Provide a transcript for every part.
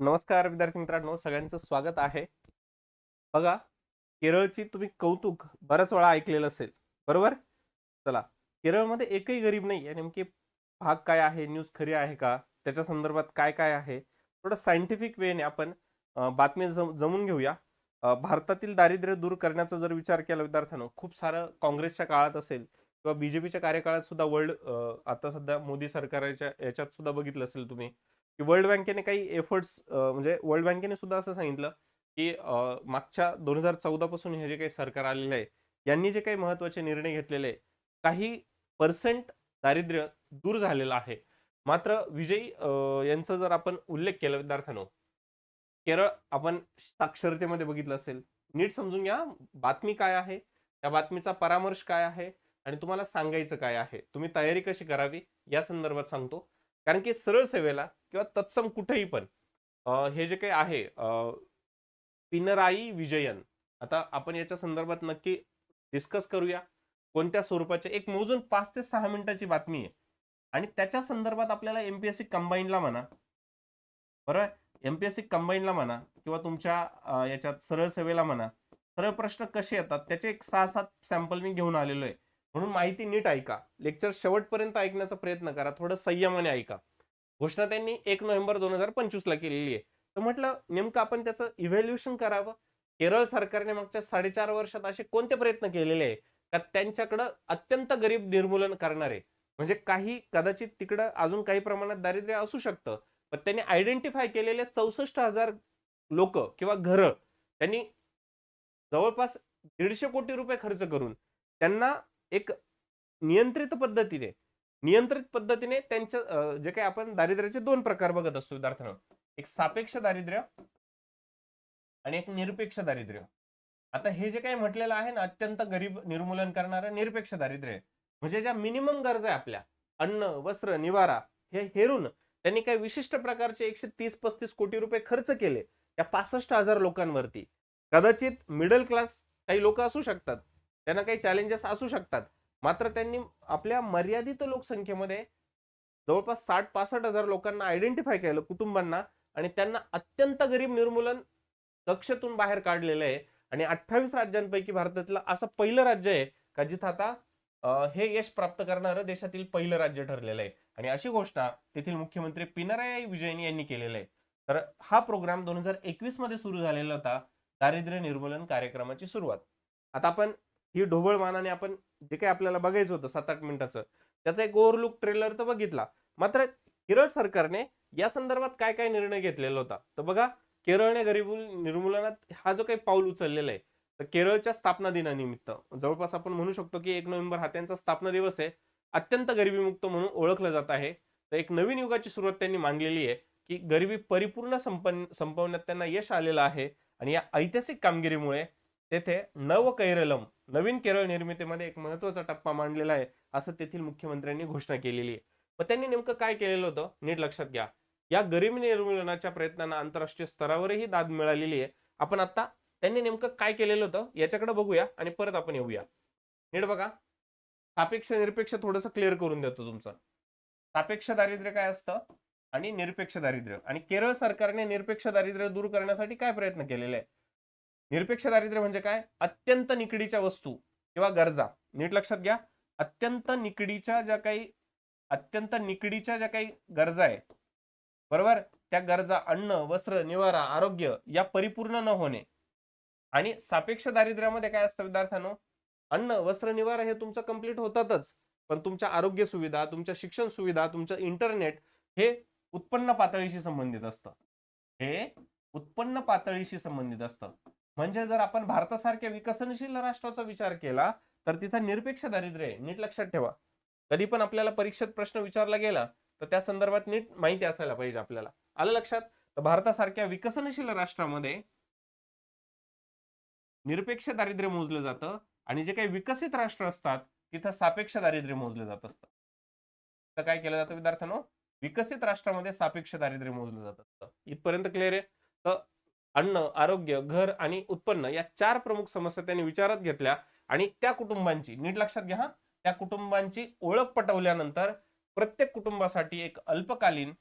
नमस्कार विद्यार्थी मित्रांनो सगळ्यांचं स्वागत आहे. बघा केरळची तुम्ही कौतुक बऱ्याच वेळा ऐकलेलं असेल बरोबर? चला केरळमध्ये एकही गरीब नाही आहे. नेमके भाग काय आहे न्यूज खरी आहे का? त्याच्या संदर्भात काय काय आहे? थोडं सायंटिफिक वेने आपण बातमी जम जमून घेऊया. भारतातील दारिद्र्य दूर करण्याचा जर विचार केला विद्यार्थ्यांनो खूप सारं काँग्रेसच्या काळात असेल किंवा बीजेपीच्या कार्यकाळात सुद्धा वर्ल्ड आता सध्या मोदी सरकारच्या याच्यात सुद्धा बघितलं असेल तुम्ही. की वर्ल्ड बँकेने काही एफर्ट्स म्हणजे वर्ल्ड बँकेने सुद्धा असं सांगितलं की मागच्या दोन हजार चौदा पासून हे जे काही सरकार आलेलं आहे यांनी जे काही महत्त्वाचे निर्णय घेतलेले काही पर्सेंट दारिद्र्य दूर झालेलं आहे. मात्र विजयी यांचा जर आपण उल्लेख केला विद्यार्थ्यांनो केरळ आपण साक्षरतेमध्ये बघितलं असेल नीट समजून घ्या बातमी काय आहे त्या बातमीचा परामर्श काय आहे आणि तुम्हाला सांगायचं काय आहे तुम्ही तयारी कशी करावी या संदर्भात सांगतो. कारण की सरळ सेवेला किंवा तत्सम कुठेही पण हे जे काही आहे अं, पिनराई विजयन आता आपण याच्या संदर्भात नक्की डिस्कस करूया. कोणत्या स्वरूपाचे? एक मोजून पाच ते सहा मिनिटाची बातमी आहे. आणि त्याच्या संदर्भात आपल्याला एमपीएससी कंबाईनला म्हणा बरोबर एमपीएससी कंबाईनला म्हणा किंवा तुमच्या याच्यात सरळ सेवेला म्हणा सरळ प्रश्न कसे येतात? त्याचे एक सहा सात सॅम्पल मी घेऊन आलेलो आहे. म्हणून माहिती नीट ऐका. लेक्चर शेवटपर्यंत ऐकण्याचा प्रयत्न करा. थोडं संयमाने ऐका. घोषणा त्यांनी एक नोव्हेंबर दोन हजार पंचवीसला केलेली आहे. तर म्हटलं नेमकं आपण त्याचं इव्हॅल्युएशन करावं? केरळ सरकारने मागच्या साडेचार वर्षात असे कोणते प्रयत्न केलेले आहे का त्यांच्याकडं अत्यंत गरीब निर्मूलन करणारे? म्हणजे काही कदाचित तिकडं अजून काही प्रमाणात दारिद्र्य असू शकतं पण त्यांनी आयडेंटिफाय केलेले चौसष्ट हजार लोक किंवा घरं त्यांनी जवळपास दीडशे कोटी रुपये खर्च करून त्यांना एक नियंत्रित पद्धतीने नियंत्रित पद्धतीने त्यांच्या जे काही आपण दारिद्र्याचे दोन प्रकार बघत असतो उदाहरणार्थ एक सापेक्ष दारिद्र्य आणि एक निरपेक्ष दारिद्र्य. आता हे जे काही म्हटलेलं आहे ना अत्यंत गरीब निर्मूलन करणारं निरपेक्ष दारिद्र्य म्हणजे ज्या मिनिमम गरजा आहे आपल्या अन्न वस्त्र निवारा हे हेरून त्यांनी काही विशिष्ट प्रकारचे एकशे तीस पस्तीस कोटी रुपये खर्च केले. त्या पासष्ट हजार लोकांवरती. कदाचित मिडल क्लास काही लोक असू शकतात. त्यांना काही चॅलेंजेस असू शकतात. मात्र त्यांनी आपल्या मर्यादित लोकसंख्येमध्ये जवळपास साठ पासष्ट हजार लोकांना आयडेंटिफाय केलं कुटुंबांना आणि त्यांना अत्यंत गरीब निर्मूलन कक्षेतून बाहेर काढलेलं आहे. आणि अठ्ठावीस राज्यांपैकी भारतातलं असं पहिलं राज्य आहे का जिथं आता हे यश प्राप्त करणारं देशातील पहिलं राज्य ठरलेलं आहे. आणि अशी घोषणा तेथील मुख्यमंत्री पिनराई विजयन यांनी केलेलं आहे. तर हा प्रोग्राम दोन हजार एकवीसमध्ये सुरू झालेला होता. दारिद्र्य निर्मूलन कार्यक्रमाची सुरुवात. आता आपण ही ढोबळ मानाने आपण जे काही आपल्याला बघायचं होतं सात आठ मिनिटाचं त्याचा एक ओव्हरलुक ट्रेलर तर बघितला. मात्र केरळ सरकारने या संदर्भात काय काय निर्णय घेतलेला होता? तर बघा केरळने गरीब निर्मूलनात हा जो काही पाऊल उचललेला आहे तर केरळच्या स्थापना दिनानिमित्त जवळपास आपण म्हणू शकतो की एक नोव्हेंबर हा त्यांचा स्थापना दिवस आहे अत्यंत गरिबीमुक्त म्हणून ओळखलं जात आहे. तर एक नवीन युगाची सुरुवात त्यांनी मांडलेली आहे की गरिबी परिपूर्ण संपन संपवण्यात त्यांना यश आलेलं आहे आणि या ऐतिहासिक कामगिरीमुळे तेथे नव कैरलम नवीन केरळ निर्मितीमध्ये एक महत्त्वाचा टप्पा मांडलेला आहे असं तेथील मुख्यमंत्र्यांनी घोषणा केलेली आहे. मग त्यांनी नेमकं काय केलेलं होतं नीट लक्षात घ्या. या गरिबी निर्मूलनाच्या प्रयत्नांना आंतरराष्ट्रीय स्तरावरही दाद मिळालेली आहे. आपण आता त्यांनी नेमकं काय केलेलं होतं याच्याकडे बघूया आणि परत आपण येऊया. नीट बघा. सापेक्ष निरपेक्ष थोडंसं क्लिअर करून देतो तुमचं. सापेक्ष दारिद्र्य काय असतं? आणि निरपेक्ष दारिद्र्य. आणि केरळ सरकारने निरपेक्ष दारिद्र्य दूर करण्यासाठी काय प्रयत्न केलेले आहे निरपेक्ष दारिद्र्य म्हणजे काय? अत्यंत निकडीच्या वस्तू किंवा गरजा. नीट लक्षात घ्या. अत्यंत निकडीच्या ज्या काही अत्यंत निकडीच्या ज्या काही गरजा आहे बरोबर? त्या गरजा अन्न वस्त्र निवारा आरोग्य या परिपूर्ण न होणे. आणि सापेक्ष दारिद्र्यामध्ये काय असतं विद्यार्थ्यांनो? अन्न वस्त्र निवारा हे तुमचं कंप्लीट होतातच. पण तुमच्या आरोग्य सुविधा तुमच्या शिक्षण सुविधा तुमचं इंटरनेट हे उत्पन्न पातळीशी संबंधित असतं. हे उत्पन्न पातळीशी संबंधित असतं. म्हणजे जर आपण भारतासारख्या विकसनशील राष्ट्राचा विचार केला तर तिथं निरपेक्ष दारिद्र्य आहे नीट लक्षात ठेवा. कधी पण आपल्याला परीक्षेत प्रश्न विचारला गेला तर त्या संदर्भात नीट माहिती असायला पाहिजे आपल्याला. आलं लक्षात? तर भारतासारख्या विकसनशील राष्ट्रामध्ये निरपेक्ष दारिद्र्य मोजलं जातं आणि जे काही विकसित राष्ट्र असतात तिथं सापेक्ष दारिद्र्य मोजलं जात असतं. तर काय केलं जातं विद्यार्थ्यांनो? विकसित राष्ट्रामध्ये सापेक्ष दारिद्र्य मोजलं जात असतं. इथपर्यंत क्लिअर आहे? तर अन्न आरोग्य घर आणि उत्पन्न या चार प्रमुख समस्या त्यांनी विचारात घेतल्या आणि त्या कुटुंबांची नीट लक्षात घ्या हा, त्या कुटुंबांची ओळख पटवल्यानंतर प्रत्येक कुटुंबासाठी एक अल्पकालीन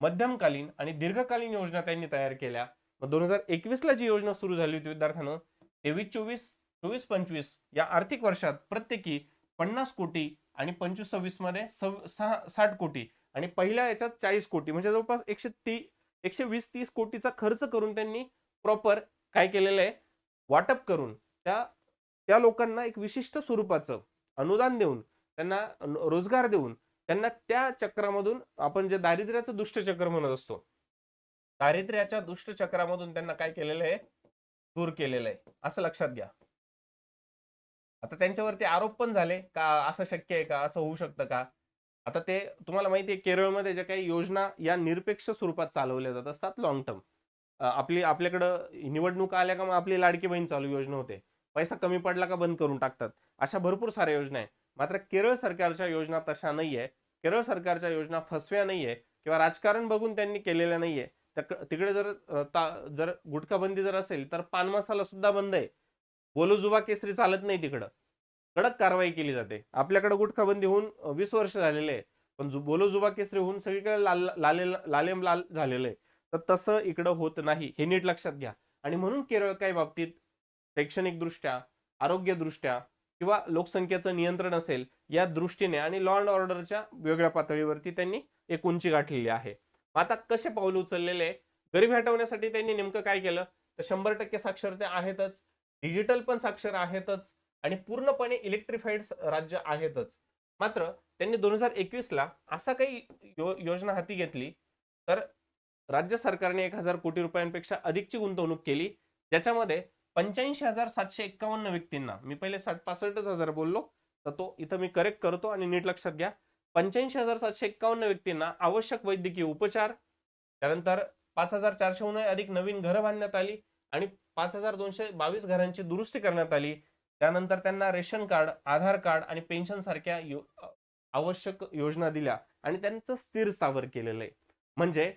मध्यमकालीन आणि दीर्घकालीन योजना त्यांनी तयार केल्या. मग दोन हजार एकवीसला जी योजना सुरू झाली होती विद्यार्थ्यांनो तेवीस चोवीस चोवीस पंचवीस या आर्थिक वर्षात प्रत्येकी पन्नास कोटी आणि पंचवीस सव्वीसमध्ये सव- सहा साठ कोटी आणि पहिल्या याच्यात चाळीस कोटी म्हणजे जवळपास एकशे ती एकशे वीस तीस कोटीचा खर्च करून त्यांनी प्रॉपर काय केलेलं आहे वाटप करून त्या त्या लोकांना एक विशिष्ट स्वरूपाचं अनुदान देऊन त्यांना रोजगार देऊन त्यांना त्या चक्रामधून आपण जे दारिद्र्याचं दुष्टचक्र म्हणत असतो दारिद्र्याच्या दुष्टचक्रामधून त्यांना काय केलेलं आहे? दूर केलेलं आहे. असं लक्षात घ्या. आता त्यांच्यावरती आरोप पण झाले का असं शक्य आहे का? असं होऊ शकतं का? आता ते तुम्हाला माहिती आहे केरळमध्ये ज्या काही योजना या निरपेक्ष स्वरूपात चालवल्या जात असतात लॉंग टर्म आपली आपल्याकडं निवडणूक आल्या का मग आपली लाडकी बहीण चालू योजना होते. पैसा कमी पडला का बंद करून टाकतात. अशा भरपूर साऱ्या योजना आहे मात्र केरळ सरकारच्या योजना तशा नाहीये. केरळ सरकारच्या योजना फसव्या नाहीये किंवा राजकारण बघून त्यांनी केलेल्या नाहीये. त्या- तिकडे जर ता- जर गुटखाबंदी जर असेल तर पान मसाला सुद्धा बंद आहे. बोलोजुबा केसरी चालत नाही तिकडं. कडक कारवाई केली जाते. आपल्याकडे गुटखाबंदी होऊन वीस वर्ष झालेले आहे पण जु- बोलो जुबा केसरी होऊन सगळीकडे लाल लाले लालेम लाल झालेलं आहे तर तसं इकडं होत नाही. हे नीट लक्षात घ्या. आणि म्हणून केरळ काही बाबतीत शैक्षणिक दृष्ट्या आरोग्यदृष्ट्या किंवा लोकसंख्येचं नियंत्रण असेल या दृष्टीने आणि लॉ अँड ऑर्डरच्या वेगळ्या पातळीवरती त्यांनी एक उंची गाठलेली आहे. आता कसे पाऊल उचललेले गरीबी हटवण्यासाठी त्यांनी नेमकं काय केलं? तर शंभर टक्के साक्षरते आहेतच. डिजिटल पण साक्षर आहेतच. आणि पूर्णपणे इलेक्ट्रिफाईड राज्य आहेतच. मात्र त्यांनी दोन हजार एकवीसला असा काही यो- योजना हाती घेतली तर राज्य सरकारने एक हजार कोटी रुपयांपेक्षा अधिकची गुंतवणूक केली ज्याच्यामध्ये पंच्याऐंशी हजार सातशे एक्कावन्न व्यक्तींना मी पहिले साठ पासष्टच हजार बोललो तर तो इथं मी करेक्ट करतो आणि नीट लक्षात घ्या. पंच्याऐंशी हजार सातशे एक्कावन्न व्यक्तींना आवश्यक वैद्यकीय उपचार त्यानंतर पाच हजार चारशेहून अधिक नवीन घरं बांधण्यात आली आणि पाच हजार दोनशे बावीस घरांची दुरुस्ती करण्यात आली. त्यानंतर त्यांना रेशन कार्ड आधार कार्ड आणि पेन्शन सारख्या यो- आवश्यक योजना दिल्या आणि त्यांचं स्थिर स्थावर केलेलं आहे. म्हणजे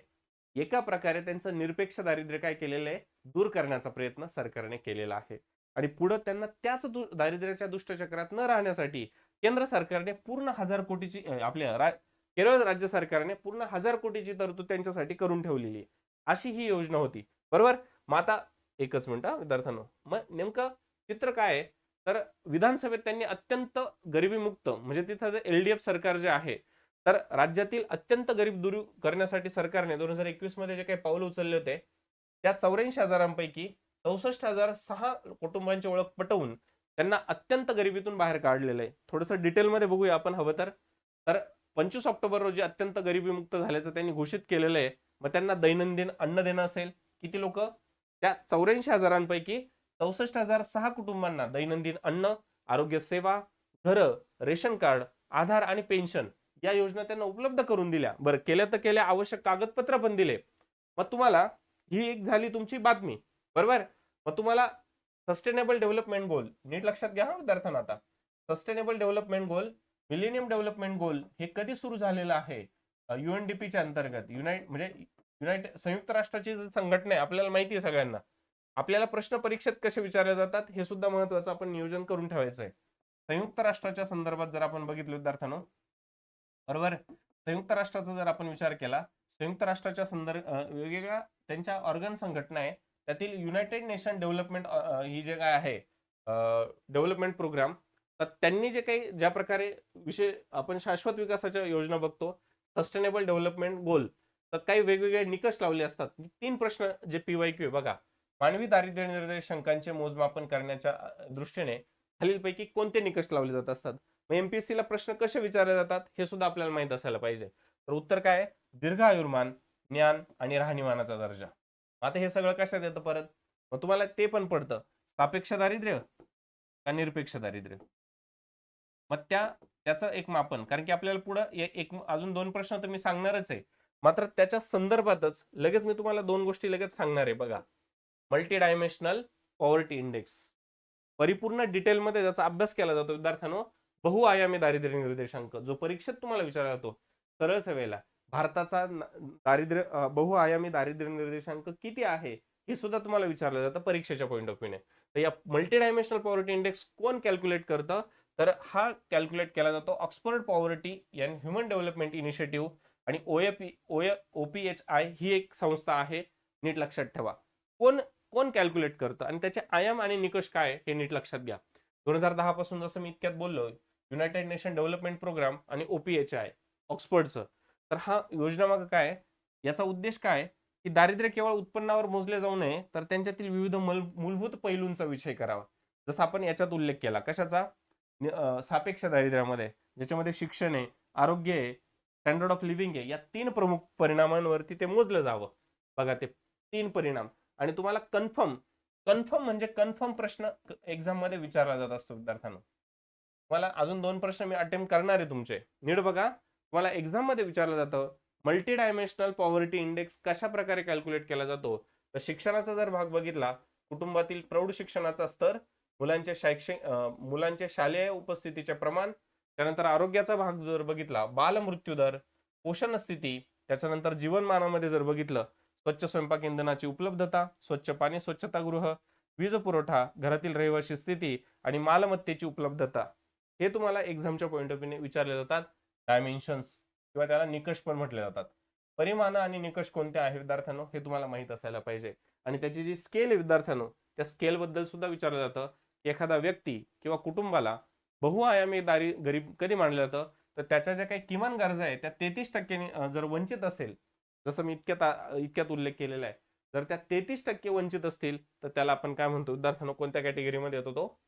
एका प्रकारे त्यांचं निरपेक्ष दारिद्र्य काय केलेलं आहे? दूर करण्याचा प्रयत्न सरकारने केलेला आहे. आणि पुढं त्यांना त्याच दु- दारिद्र्याच्या दुष्टचक्रात न राहण्यासाठी केंद्र सरकारने पूर्ण हजार कोटीची आपल्या रा- केरळ राज्य सरकारने पूर्ण हजार कोटीची तरतूद त्यांच्यासाठी करून ठेवलेली आहे. अशी ही योजना होती. बरोबर? मग आता एकच मिनिट विद्यार्थ्यांनो. मग नेमकं चित्र काय आहे? तर विधानसभेत त्यांनी अत्यंत गरिबीमुक्त म्हणजे तिथं जे एफ सरकार जे आहे तर राज्यातील अत्यंत गरीब दूर करण्यासाठी सरकारने दोन हजार एकवीसमध्ये जे काही पाऊल उचलले होते त्या चौऱ्याऐंशी हजारांपैकी चौसष्ट हजार सहा कुटुंबांची ओळख पटवून त्यांना अत्यंत गरिबीतून बाहेर काढलेलं आहे. थोडंसं डिटेलमध्ये बघूया आपण हवं तर. तर पंचवीस ऑक्टोबर रोजी अत्यंत गरिबीमुक्त झाल्याचं त्यांनी घोषित केलेलं आहे. मग त्यांना दैनंदिन अन्न देणं असेल किती लोक? त्या चौऱ्याऐंशी हजारांपैकी चौसष्ट हजार सहा कुटुंबांना दैनंदिन अन्न आरोग्य सेवा घरं रेशन कार्ड आधार आणि पेन्शन या योजना त्यांना उपलब्ध करून दिल्या. बरं केल्या तर केल्या आवश्यक कागदपत्र पण दिले. मग तुम्हाला ही एक झाली तुमची बातमी. बरोबर? मग तुम्हाला सस्टेनेबल डेव्हलपमेंट गोल. नीट लक्षात घ्या हा विद्यार्थ्यांना आता. Sustainable development goal millennium development goal हे कधी सुरू झालेलं आहे? युएनडीपीच्या अंतर्गत युनाइट म्हणजे युनायटेड संयुक्त राष्ट्राची संघटना आहे आपल्याला माहिती आहे सगळ्यांना. आपल्याला प्रश्न परीक्षेत कसे विचारले जातात हे सुद्धा महत्वाचं आपण नियोजन करून ठेवायचं आहे. संयुक्त राष्ट्राच्या संदर्भात जर आपण बघितलं विद्यार्थ्यांनो. बरोबर? संयुक्त राष्ट्राचा जर आपण विचार केला संयुक्त राष्ट्राच्या संदर्भ वेगवेगळ्या त्यांच्या ऑर्गन संघटना आहे त्यातील युनायटेड नेशन डेव्हलपमेंट ही जे काय आहे डेव्हलपमेंट प्रोग्राम तर त्यांनी जे काही ज्या प्रकारे विषय आपण शाश्वत विकासाच्या योजना बघतो सस्टेनेबल डेव्हलपमेंट गोल तर काही वेगवेगळे निकष लावले असतात. तीन प्रश्न जे पीवाय क्यू बघा. मानवी दारिद्र्य निर्देशांकांचे मोजमापन करण्याच्या दृष्टीने खालीलपैकी कोणते निकष लावले जात असतात? मग एमपीएससी ला प्रश्न कसे विचारले जातात? हे सुद्धा आपल्याला माहीत असायला पाहिजे. तर उत्तर काय? दीर्घ आयुर्मान ज्ञान आणि राहणीमानाचा दर्जा. आता हे सगळं कशात येतं परत? मग तुम्हाला ते पण पडतं. सापेक्ष दारिद्र्य का निरपेक्ष दारिद्र्य? मग त्या त्याचं एक मापन. कारण की आपल्याला पुढं एक अजून दोन प्रश्न तर मी सांगणारच आहे. मात्र त्याच्या संदर्भातच लगेच मी तुम्हाला दोन गोष्टी लगेच सांगणार आहे. बघा. मल्टी डायमेन्शनल पॉवर्टी इंडेक्स परिपूर्ण डिटेलमध्ये ज्याचा अभ्यास केला जातो विद्यार्थ्यांनो बहुआयामी दारिद्र्य निर्देशांक जो परीक्षेत तुम्हाला विचारला जातो सरळ सेवेला भारताचा दारिद्र्य बहुआयामी दारिद्र्य निर्देशांक किती आहे हे सुद्धा तुम्हाला विचारलं जातं परीक्षेच्या पॉईंट ऑफ व्ह्यूने तर या मल्टी डायमेन्शनल पॉवर्टी इंडेक्स कोण कॅल्क्युलेट करतं? तर हा कॅल्क्युलेट केला जातो Oxford Poverty and Human Development Initiative OAP OA ओए ओपीएच आय ही एक संस्था आहे नीट लक्षात ठेवा. कोण कोण कॅल्क्युलेट करतं आणि त्याचे आयाम आणि निकष काय हे नीट लक्षात घ्या. दोन हजार दहा पासून जसं मी इतक्यात बोललो युनायटेड नेशन डेव्हलपमेंट प्रोग्राम आणि ओपीएच आय ऑक्सफर्डचं. तर हा योजना माग काय याचा उद्देश काय की दारिद्र्य केवळ उत्पन्नावर मोजले जाऊ नये तर त्यांच्यातील विविध मल- मूलभूत पैलूंचा विषय करावा. जसं आपण याच्यात उल्लेख केला कशाचा? सापेक्ष दारिद्र्यामध्ये ज्याच्यामध्ये शिक्षण आहे आरोग्य आहे स्टँडर्ड ऑफ लिव्हिंग आहे या तीन प्रमुख परिणामांवरती ते मोजलं जावं. बघा ते तीन परिणाम. आणि तुम्हाला कन्फर्म कन्फर्म म्हणजे कन्फर्म प्रश्न एक्झाममध्ये विचारला जात असतो विद्यार्थ्यांना. तुम्हाला अजून दोन प्रश्न मी अटेम्प्ट करणार आहे तुमचे. नीट बघा. तुम्हाला एक्झाममध्ये विचारलं जातं मल्टी डायमेन्शनल पॉवर्टी इंडेक्स कशा प्रकारे कॅल्क्युलेट केला जातो? तर शिक्षणाचा जर भाग बघितला कुटुंबातील प्रौढ शिक्षणाचा स्तर मुलांच्या शैक्षणिक मुलांच्या शालेय उपस्थितीचे प्रमाण त्यानंतर आरोग्याचा भाग जर बघितला बालमृत्यू दर पोषण स्थिती त्याच्यानंतर जीवनमानामध्ये जर बघितलं स्वच्छ स्वयंपाक इंधनाची उपलब्धता स्वच्छ पाणी स्वच्छतागृह वीज पुरवठा घरातील रहिवाशी स्थिती आणि मालमत्तेची उपलब्धता. हे तुम्हाला एक्झामच्या पॉईंट ऑफ व्ह्यूने विचारले जातात. डायमेन्शन्स किंवा त्याला निकष पण म्हटले जातात. परिमाण आणि निकष कोणते आहे विद्यार्थ्यांनो? हे तुम्हाला माहीत असायला पाहिजे. आणि त्याची जी स्केल आहे विद्यार्थ्यांनो त्या स्केलबद्दल सुद्धा विचारलं जातं. की एखादा व्यक्ती किंवा कुटुंबाला बहुआयामी दारी गरीब कधी मानलं जातं? तर त्याच्या ज्या काही किमान गरजा आहे त्या तेहतीस टक्क्यांनी जर वंचित असेल जसं मी इतक्यात इतक्यात उल्लेख केलेला आहे. जर त्या तेहतीस टक्के वंचित असतील तर त्याला आपण काय म्हणतो? विद्यार्थ्यांनो कोणत्या कॅटेगरीमध्ये येतो तो?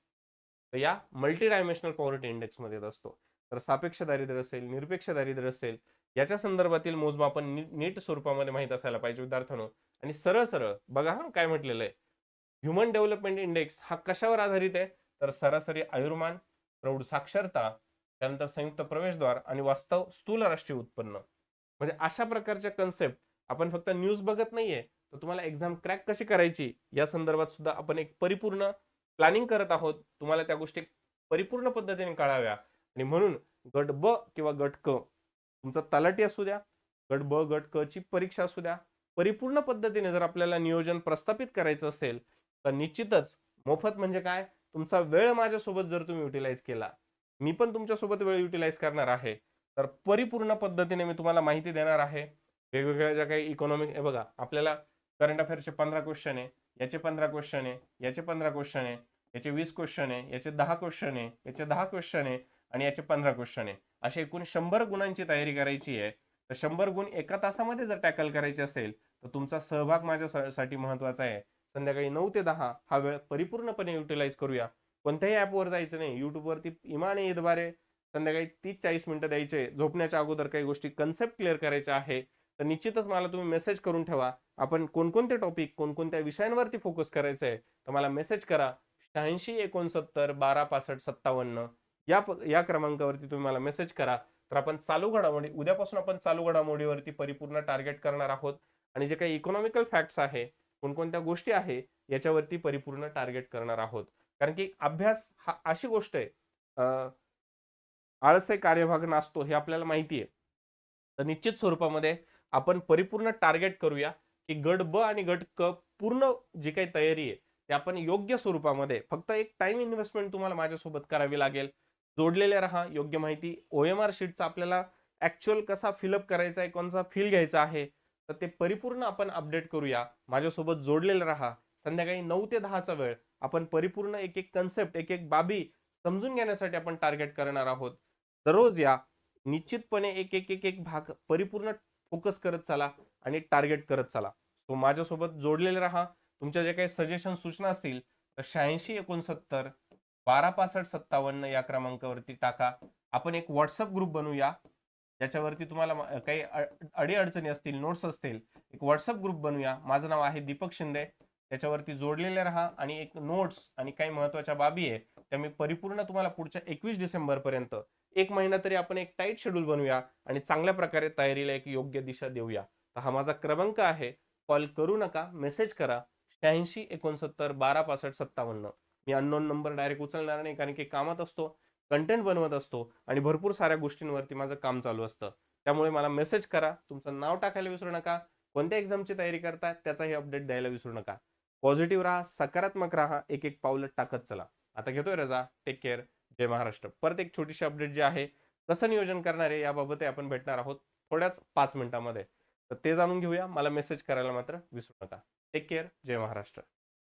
तर या मल्टी डायमेन्शनल पॉवर्टी इंडेक्समध्ये येत असतो. तर सापेक्ष दारिद्र्य असेल निरपेक्ष दारिद्र्य असेल याच्या संदर्भातील मोजमापन नी- नीट स्वरूपामध्ये माहीत असायला पाहिजे विद्यार्थ्यांनो. आणि सरळ सरळ बघा हा काय म्हटलेलं आहे. ह्युमन डेव्हलपमेंट इंडेक्स हा कशावर आधारित आहे? तर सरासरी आयुर्मान प्रौढ साक्षरता त्यानंतर संयुक्त प्रवेशद्वार आणि वास्तव स्थूल राष्ट्रीय उत्पन्न. म्हणजे अशा प्रकारच्या कन्सेप्ट आपण फक्त न्यूज बघत नाहीये तर तुम्हाला एक्झाम क्रॅक कशी करायची या संदर्भात सुद्धा आपण एक परिपूर्ण प्लॅनिंग करत आहोत. तुम्हाला त्या गोष्टी परिपूर्ण पद्धतीने कळाव्या. आणि म्हणून गट ब किंवा गट क तुमचा तलाटी असू द्या गट ब गट क ची परीक्षा असू द्या. परिपूर्ण पद्धतीने जर आपल्याला नियोजन प्रस्थापित करायचं असेल तर निश्चितच मोफत म्हणजे काय? तुमचा वेळ माझ्यासोबत जर तुम्ही युटिलाइज केला मी पण तुमच्यासोबत वेळ युटिलाइज करणार आहे. तर परिपूर्ण पद्धतीने मी तुम्हाला माहिती देणार आहे. वेगवेगळ्या ज्या काही इकॉनॉमिक हे बघा आपल्याला करंट अफेअरचे पंधरा क्वेश्चन आहे याचे पंधरा क्वेश्चन आहे याचे पंधरा क्वेश्चन आहे याचे वीस क्वेश्चन आहे याचे दहा क्वेश्चन आहे याचे दहा क्वेश्चन आहे आणि याचे पंधरा क्वेश्चन आहे. असे एकूण शंभर गुणांची तयारी करायची आहे. तर शंभर गुण एका तासामध्ये जर टॅकल करायचे असेल तर तुमचा सहभाग माझ्यासाठी महत्त्वाचा आहे. संध्याकाळी नऊ ते दहा हा वेळ परिपूर्णपणे युटिलाइज करूया. कोणत्याही ॲपवर जायचं नाही. युट्यूबवरती इमाने ईदबारे संध्याकाळी तीस चाळीस मिनिटं द्यायचे. झोपण्याच्या अगोदर काही गोष्टी कन्सेप्ट क्लिअर करायच्या आहे. तर निश्चितच मला तुम्ही मेसेज करून ठेवा. आपण कोणकोणते टॉपिक कोणकोणत्या विषयांवरती फोकस करायचं आहे तर मला मेसेज करा. शहाऐंशी एकोणसत्तर बारा पासष्ट सत्तावन्न. या प- या क्रमांकावरती तुम्ही मला मेसेज करा. तर आपण चालू घडामोडी उद्यापासून आपण चालू घडामोडीवरती परिपूर्ण टार्गेट करणार आहोत. आणि जे काही इकॉनॉमिकल फॅक्ट्स आहे कोणकोणत्या गोष्टी आहे याच्यावरती परिपूर्ण टार्गेट करणार आहोत. कारण की अभ्यास हा अशी गोष्ट आहे. आळसे कार्यभाग नासतो हे आपल्याला माहिती आहे तर निश्चित स्वरूपामध्ये आपण परिपूर्ण टार्गेट करूया की गट ब आणि गट क पूर्ण जी काही तयारी आहे ते आपण योग्य स्वरूपामध्ये फक्त एक टाइम इन्व्हेस्टमेंट तुम्हाला माझ्यासोबत करावी लागेल. जोडलेले राहा योग्य माहिती. ओ एम आर शीटचा आपल्याला ॲक्च्युअल कसा फिलअप करायचा आहे कोणचा फील घ्यायचा आहे तर ते परिपूर्ण आपण अपडेट करूया. माझ्यासोबत जोडलेले राहा. संध्याकाळी नऊ ते दहाचा वेळ आपण परिपूर्ण एक एक कन्सेप्ट एक एक बाबी समजून घेण्यासाठी आपण टार्गेट करणार आहोत. दररोज या. निश्चितपणे एक एक एक एक भाग परिपूर्ण फोकस करत चला आणि टार्गेट करत चला. सो माझ्यासोबत जोडलेले राहा. तुमच्या जे काही सजेशन सूचना असतील तर शहाऐंशी एकोणसत्तर बारा पासष्ट सत्तावन्न या क्रमांकावरती टाका. आपण एक व्हॉट्सअप ग्रुप बनवूया ज्याच्यावरती तुम्हाला काही अडीअडचणी असतील नोट्स असतील एक व्हॉट्सअप ग्रुप बनवूया माझं नाव आहे दीपक शिंदे. त्याच्यावरती जोडलेले राहा आणि एक नोट्स आणि काही महत्त्वाच्या बाबी आहे त्या मी परिपूर्ण तुम्हाला पुढच्या एकवीस डिसेंबर पर्यंत एक महिना तरी आपण एक टाईट शेड्यूल बनवूया आणि चांगल्या प्रकारे तयारीला एक योग्य दिशा देऊया. तर हा माझा क्रमांक आहे. कॉल करू नका मेसेज करा. शहाऐंशी एकोणसत्तर बारा पासष्ट सत्तावन्न. मी अननोन नंबर डायरेक्ट उचलणार नाही कारण की कामात असतो कंटेंट बनवत असतो आणि भरपूर साऱ्या गोष्टींवरती माझं काम चालू असतं. त्यामुळे मला मेसेज करा. तुमचं नाव टाकायला विसरू नका. कोणत्या एक्झामची तयारी करता त्याचाही अपडेट द्यायला विसरू नका. पॉझिटिव्ह राहा सकारात्मक राहा एक एक पावलं टाकत चला. आता घेतोय रजा. टेक केअर जय महाराष्ट्र. परत एक छोटीशी अपडेट जी आहे कसं नियोजन करणार आहे याबाबतही आपण भेटणार आहोत थोड्याच पाच मिनिटामध्ये. तर ते जाणून घेऊया. मला मेसेज करायला मात्र विसरू नका. टेक केअर जय महाराष्ट्र.